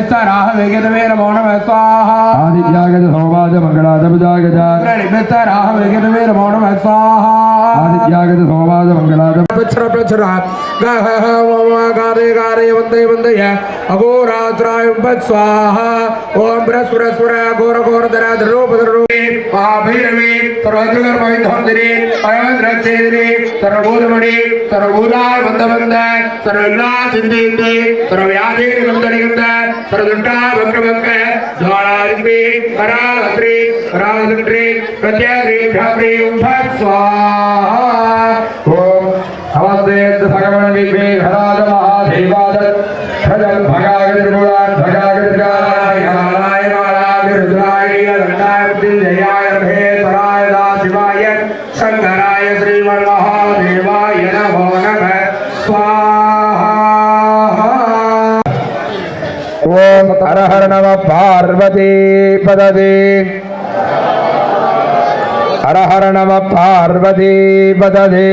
நிமித்தராக வெகுதவே நமோ நமஸ்வாஹா ஆதித்யாகத சோமாஜ மங்களாதபுஜாகத நிமித்தராக வெகுதவே நமோ நமஸ்வாஹா ஆதித்யாகத சோமாஜ மங்களாத பிரச்சுர பிரச்சுர. காரே காரே வந்தே வந்தய அகோராத்ராய ஸ்வாஹா ஓம் பிரஸ்வர ஸ்வர கோர கோர தர திருரூப திருரூபே மகாபீரவே சர்வஜுகர் மகிந்தோந்திரே பரமந்திரச்சேதிரே சர்வபூதமணி சர்வபூதால் வந்த வந்த சர்வெல்லா சிந்தி சர்வவியாதே प्रदुष्टा वक्रवंक ज्वालाग्रे करालग्रे करालग्रे प्रत्याग्रे स्वाहा। ओम भगवान विघ्ने हराज देवा ஓம் ஹரஹர நம பார்வதி பததி ஹரஹர நம பார்வதி பததி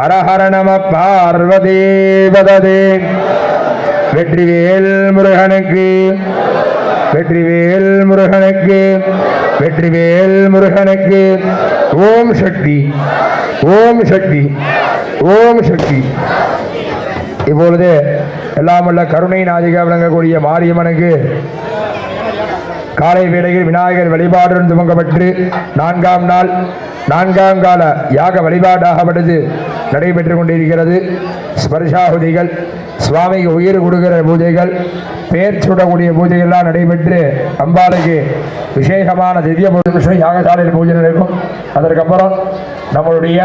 ஹரஹர நம பார்வதி பததி வெற்றிவேல் முருகனுக்கு வெற்றிவேல் முருகனுக்கு வெற்றிவேல் முருகனுக்கு. ஓம் சக்தி ஓம் சக்தி ஓம் சக்தி. இப்பொழுது எல்லாம் உள்ள கருணை நாதிகா விளங்கக்கூடிய மாரியம்மனுக்கு காலை வேளையில் விநாயகர் வழிபாடுடன் துவங்கப்பட்டு நான்காம் நாள் நான்காம் கால யாக வழிபாடாகப்பட்டது நடைபெற்று கொண்டிருக்கிறது. ஸ்பர்ஷாகுதிகள் சுவாமிக்கு உயிர் கொடுக்கிற பூஜைகள் பேர் சுடக்கூடிய பூஜைகள்லாம் நடைபெற்று அம்பாளுக்கு விசேஷமான திவ்ய புருஷ யாகசாலையில் பூஜை நடக்கும். அதற்கப்புறம் நம்மளுடைய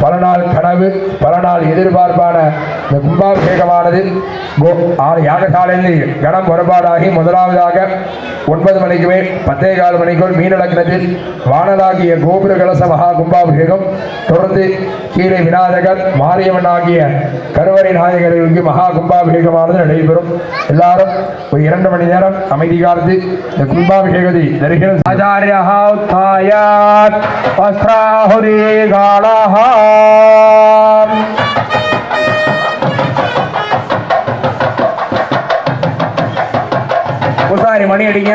பல நாள் கனவு பல நாள் எதிர்பார்ப்பான இந்த கும்பாபிஷேகமானது கோ ஆ- யாகசாலையில் கனம் புறப்பாடாகி முதலாவதாக ஒன்பது மணிக்கு மேல் பத்தே கால் மணிக்குள் மீனலக்னத்தில் வானலாகிய கோபுர கலச மகா கும்பாபிஷேகம் தொடர்ந்து கீழே வினா விநாயகர் மாரியம்மன் ஆகிய கருவறை நாயகர்களுக்கு மகா கும்பாபிஷேகமானது நடைபெறும். எல்லாரும் ஒரு இரண்டு மணி நேரம் அமைதி காலத்து இந்த கும்பாபிஷேகத்தை தருகிறது ஆச்சாரியா உத்தாயாத் வஸ்திராஹுரி காலஹா. பூசாரி மணி அடிங்க.